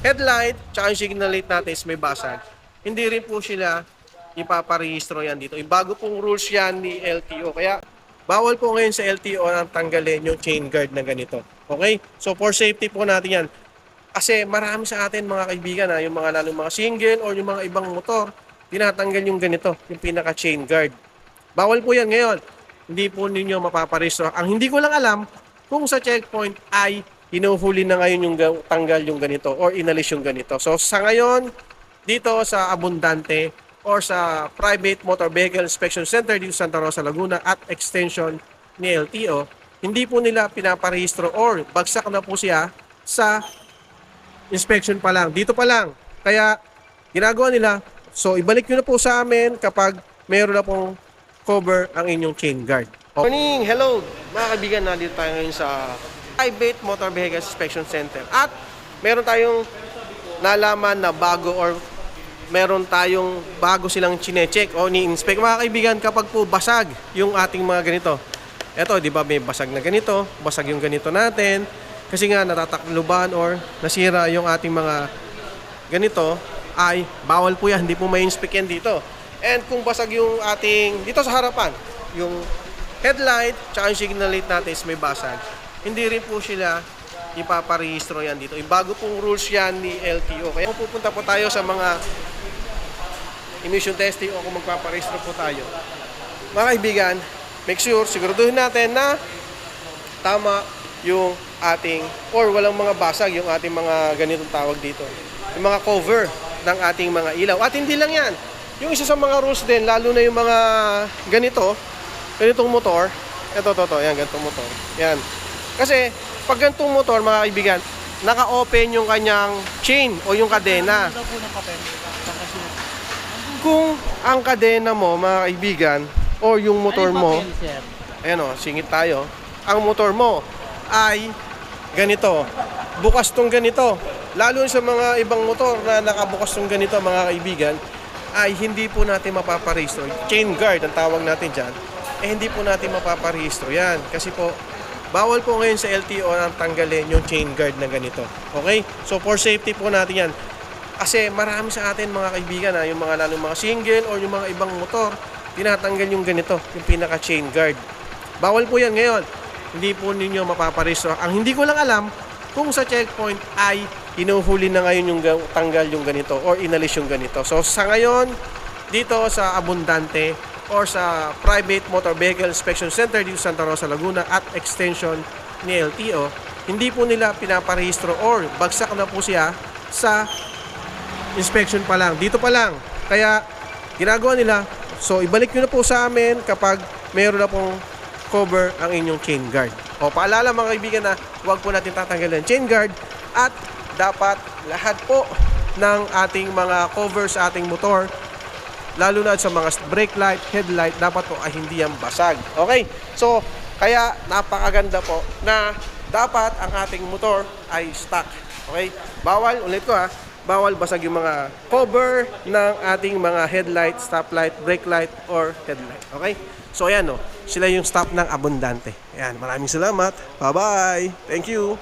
headlight, tsaka yung signal light natin is may basag, hindi rin po sila ipaparehistro yan dito. Yung bago pong rules yan ni LTO. Kaya bawal po ngayon sa LTO ang tanggalin yung chain guard na ganito. Okay? So for safety po natin yan. Kasi marami sa atin mga kaibigan, ha, yung mga lalo mga single or yung mga ibang motor, tinatanggal yung ganito, yung pinaka chain guard. Bawal po yan ngayon. Hindi po ninyo mapaparehistro. Ang hindi ko lang alam kung sa checkpoint ay hinuhuli na ngayon yung ga- tanggal yung ganito or inalis yung ganito. So sa ngayon, dito sa Abundante or sa Private Motor Vehicle Inspection Center dito sa Santa Rosa, Laguna at extension ni LTO, hindi po nila pinaparehistro or bagsak na po siya sa inspection pa lang. Dito pa lang. Kaya ginagawa nila, so ibalik nyo na po sa amin kapag meron na pong cover ang inyong chain guard. Morning! Hello! Mga kaibigan, nandito tayo ngayon sa Private Motor Vehicle Inspection Center. At meron tayong nalaman na bago or meron tayong bago silang chinecheck o ni-inspect. Mga kaibigan, kapag po basag yung ating mga ganito. Eto, di ba may basag na ganito, basag yung ganito natin. Kasi nga natatakluban or nasira yung ating mga ganito ay bawal po yan, hindi po may inspect yan dito. And kung basag yung ating, dito sa harapan, yung headlight, tsaka yung signal light natin is may basag, hindi rin po sila ipaparehistro yan dito. Yung bago pong rules yan ni LTO. Kaya kung pupunta po tayo sa mga emission testing o kung magpaparehistro po tayo. Mga kaibigan, make sure, siguraduhin natin na tama yung ating, or walang mga basag yung ating mga ganitong tawag dito. Yung mga cover ng ating mga ilaw. At hindi lang yan. Yung isa sa mga rules din, lalo na yung mga ganito, ganitong motor, ito, to, to, yan, ganitong motor. Yan. Kasi, pag ganitong motor, mga kaibigan, naka-open yung kanyang chain o yung kadena. Kung ang kadena mo, mga kaibigan, o yung motor mo, ayan o, singit tayo, ang motor mo ay ganito. Bukas tong ganito. Lalo sa mga ibang motor na nakabukas tong ganito, mga kaibigan, ay hindi po natin mapaparehistro. Chain guard ang tawag natin dyan. Eh hindi po natin mapaparehistro yan. Kasi po, bawal po ngayon sa LTO ang tanggalin yung chain guard na ganito. Okay? So for safety po natin yan. Kasi marami sa atin mga kaibigan, ha, yung mga lalo mga single or yung mga ibang motor, tinatanggal yung ganito, yung pinaka chain guard. Bawal po yan ngayon. Hindi po ninyo mapaparehistro. Ang hindi ko lang alam kung sa checkpoint ay hinuhuli na ngayon yung ga- tanggal yung ganito or inalis yung ganito. So sa ngayon, dito sa Abundante or sa Private Motor Vehicle Inspection Center dito sa Santa Rosa, Laguna at extension ni LTO, hindi po nila pinaparehistro or bagsak na po siya sa inspection pa lang. Dito pa lang. Kaya ginagawa nila, so ibalik nyo na po sa amin kapag meron na pong cover ang inyong chain guard. O paalala mga kaibigan na huwag po natin tatanggalin ang chain guard at dapat lahat po ng ating mga cover sa ating motor lalo na sa mga brake light, headlight, dapat po ay hindi yan basag. Okay? So, kaya napakaganda po na dapat ang ating motor ay stock. Okay? Bawal, ulit ko ha, bawal basag yung mga cover ng ating mga headlight, stoplight, brake light, or headlight. Okay? So, ayan o. Sila yung stop ng Abundante. Ayan, maraming salamat. Bye-bye. Thank you.